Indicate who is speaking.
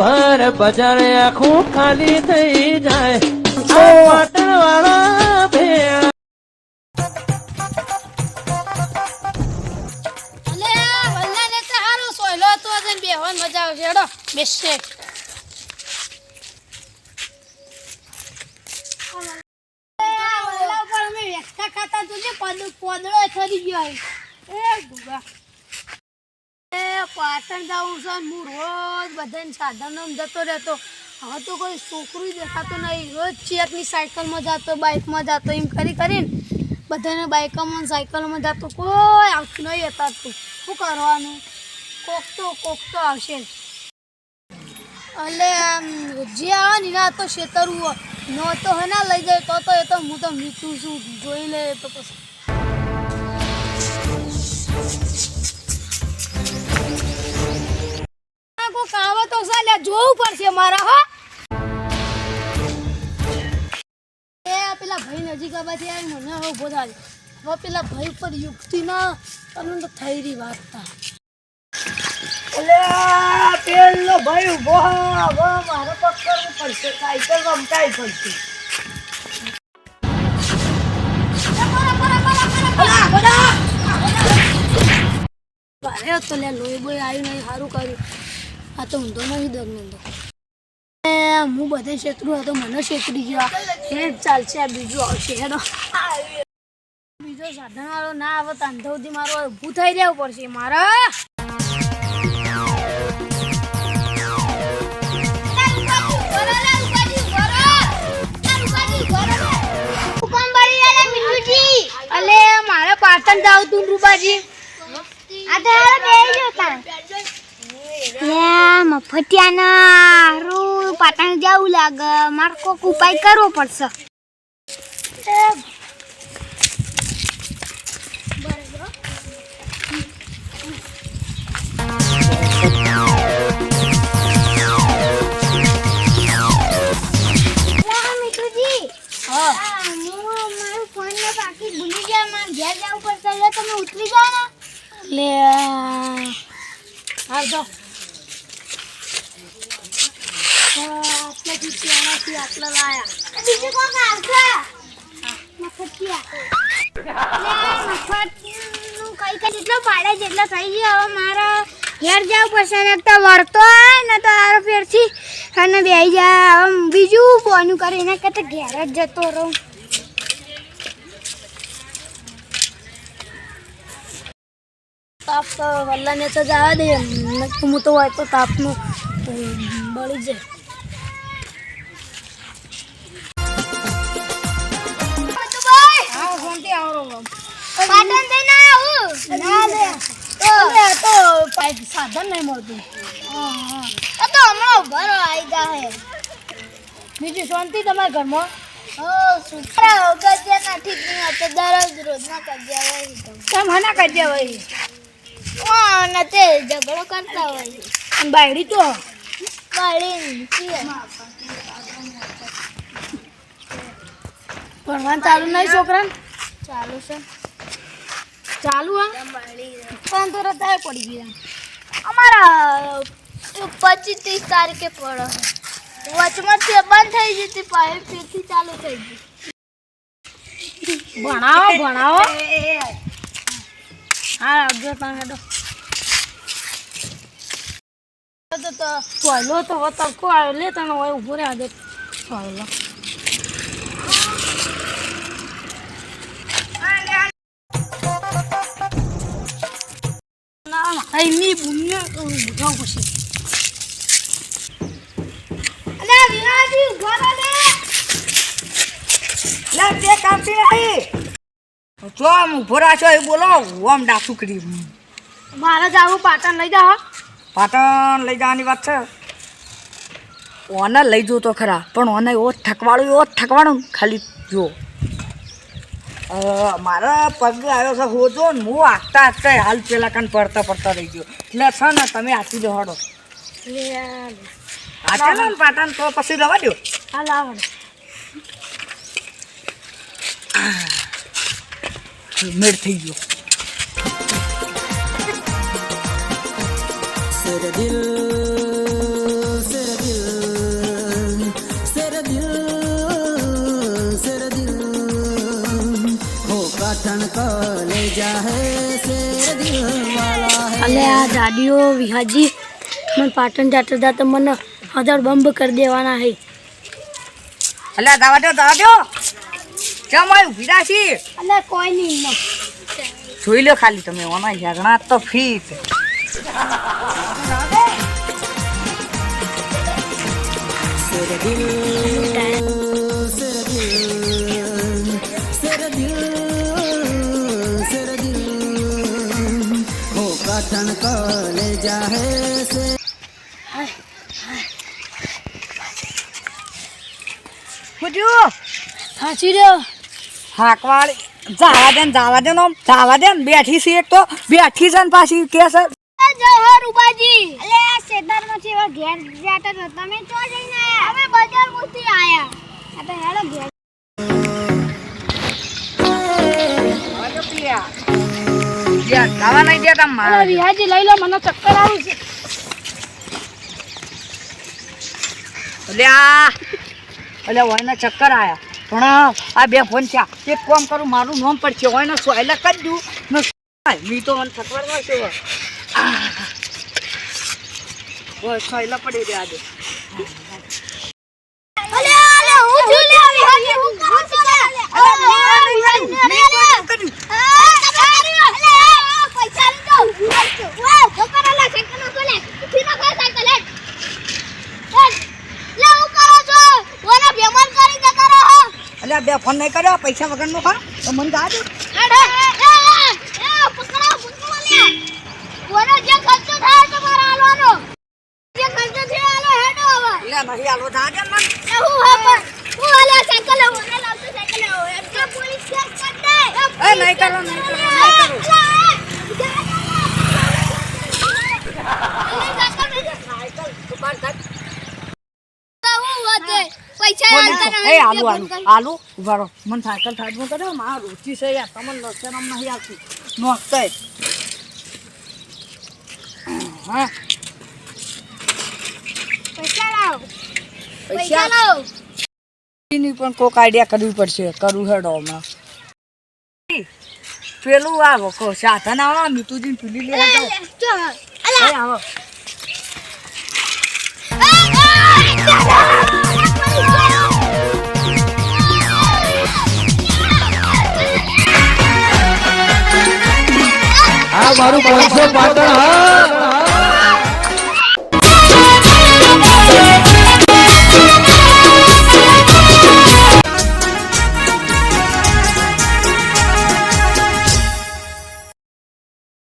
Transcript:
Speaker 1: ભર બજાર આખું ખાલી થઈ જાય. પાટણ વાળા ભેળા.
Speaker 2: મજા આવશે. હેડો બેસશે વલ્લા ઉપર અમે વેચતા ખાતા તું પોદળો થરી ગયો એ ગુગા. પાટણ જાઉં છે હું રોજ બધાને સાધનો જતો રહેતો. હવે તો કોઈ છોકરું દેખાતો નહીં. રોજ ચેકની સાયકલમાં જતો, બાઇકમાં જતો, એમ કરી કરીને બધાને બાઇકોમાં સાયકલમાં જતો. કોઈ આવતું નહીં હતા તું. શું કરવાનું? કોક તો કોક તો આવશે. એટલે જે આવે ને એના તો છેતરવું ન તો હે લઈ જાય, તો તો એ તો હું તો મીઠું છું. જોઈ લે તો પછી. જોવું પડશે મારા હો. એ પેલા ભાઈ નજીક આવવાથી આવી મને હવે ઊભો થાય હવે પેલા ભાઈ પર યુક્તિ ના અનંત થઈ રહી વાત તા
Speaker 3: પેલો ભાઈ ઊભો હવે મારે પકડવું પડશે. સાયકલ રમતાય પડશે
Speaker 2: અરે તો લે લોહી બોય આવ્યું નહીં સારું કર્યું. આ તો ઊંધો નહીં દરનો તો હું બધે શેતરું હતો મને શેતરી ગયો. જ ચાલશે આ બીજું આવશે હેડો. બીજો સાધન વાળો ના આવે તો અંધવથી મારો ઊભું થઈ જવું પડશે મારે. પાટણ જાવ તું રૂપાજી.
Speaker 4: મફતિયાના રૂ પાટણ જવું લાગે. મારે કોક ઉપાય કરવો પડશે. બીજું થઈ ગયો મારે ઘેર જવું પડશે ને તો વળતો હોય ને તો આરો જાય હવે બીજું બોનું કરીને કે તો ઘેર જ જતો રહું
Speaker 2: તાપ તો વલ્લાને તો જવા દે હું તો હોય તો તાપનું. બળી જાય. સાધન નહીં મળતું.
Speaker 4: તો હમણાં ભરો આવી જાય
Speaker 2: બીજું શાંતિ તમારા ઘરમાં?
Speaker 4: સુપરા ગજ્યા નથી તો દરરોજ રોજ ના કરજ્યા હોય
Speaker 2: તમે હના દે ભાઈ
Speaker 4: તે ઝઘડો કરતા હોય
Speaker 2: બાયડી તો? ભણવાનું ચાલુ નહીં છોકરા
Speaker 4: ચાલુ છે.
Speaker 2: ચાલુ હા? પણ તો રતાય પડી ગયા
Speaker 4: અમારા પચીસ ત્રીસ તારીખે પડે. વચમાંથી બંધ થઈ જતી પાછી ફેરથી ચાલુ થઈ ગઈ
Speaker 2: ભણાવો ભણાવો. હા આવજો તમે હેડો તો તો પહેલો તો હવે તડકો આવ્યો લે તને હોય ઊભો રહે આજે. પહેલો ના ના એમની બુમને બુઠાવું પછી.
Speaker 4: અલે વિરાજી ઊભો રહો ને.
Speaker 3: લે તે કાપતી નથી. જો આમ ઊભો રાખ્યો એ બોલો આમ ડાસુ કરી.
Speaker 2: મારે જાવું પાટણ લઈ જા
Speaker 3: પાટણ લઈ જવાની વાત છે? ઓને લઈ જવું તો ખરા પણ ઓને એવો થકવાડું એવો થકવાડું ખાલી જો મારો પગ આવ્યો છે હોજો ને હું આખતા આખતા હાલ પેલા કાન પડતા પડતા રહી ગયો. એટલે છે ને તમે આથી દો હડો. આચે ને પાટણ તો પછી રવા દો
Speaker 2: હાલ આવડે
Speaker 3: મેળ થઈ ગયો.
Speaker 1: तेरे दिल
Speaker 2: અલે આ દાદીઓ વિહાજી મને પાટણ જાતા જાતા મને હજાર બંબ કરી દેવાના હે
Speaker 3: અલ્યા ગાવા દો ગાવા દો કેમ આવ્યું ભીડા છી
Speaker 2: અલે કોઈ નહીં
Speaker 3: જોઈ લો ખાલી તમે ઓના ઝઘડા તો ફી ફીટ પૂછ્યું
Speaker 2: સાચી રહ્યો
Speaker 3: હાકવાળી, જાવા દે જાવા દે ને જાવા દે બેઠી છે તો, બેઠી છે ને પાછી, કે
Speaker 4: જય હો અલે આ શેતારમાંથી એવા ઘેર જાતા તો તમે ચો જઈને આયા? અમે બજાર મુથી આયા. આ તો હેડો ઘેર.
Speaker 3: અરે પિયા યાર જાવા નહીં દેતા
Speaker 2: અલે
Speaker 3: મારા
Speaker 2: વિહાજી લઈ લો મને ચક્કર આવે છે.
Speaker 3: અલ્યા અલ્યા ઓયના ચક્કર આયા. પણ આ બે ફોન થયા. એક કોમ કરું મારું નામ પડશે. ઓયને સોયલા કરી દઉં. ને મી તો મને ચક્કર ના છે સોયલા પડી રહ્યા
Speaker 4: દે કરો હો
Speaker 3: અલ્યા બે ફોન નહીં કર્યો? પૈસા વગર નો ખા તો મને જા દે
Speaker 4: અરે એ પકડો પકડો લે ઓનો જે ખર્ચો થાય તો મારા આલવાનો જે ખર્ચો થાય આલો હેડો હવે
Speaker 3: અલ્યા નહીં આલો જા દે મને.
Speaker 4: હું હા પણ હું આલે સાયકલ લેવો મને લાવતો સાયકલ લેવો એમ પોલીસ કેસ કર દે
Speaker 3: એ નહીં કરો નહીં કરો નહીં કરો. આલુ આલુ આલુ ઊભા મને સાયકલ સાઈડમાં કર્યો મારા રૂચિ છે યાર. તમને લક્ષણ આમ નહીં આવતું. નોખતા. હા?
Speaker 4: પૈસા લાવો. પૈસા
Speaker 3: પૈસા ની પણ કોક આઈડિયા કરવી પડશે. કરું હેડો હમણાં. પેલું આ વખો સાધન આવો મીતુજી પીલી લે આવો.
Speaker 1: મારું પાંચસો પાટણ હા.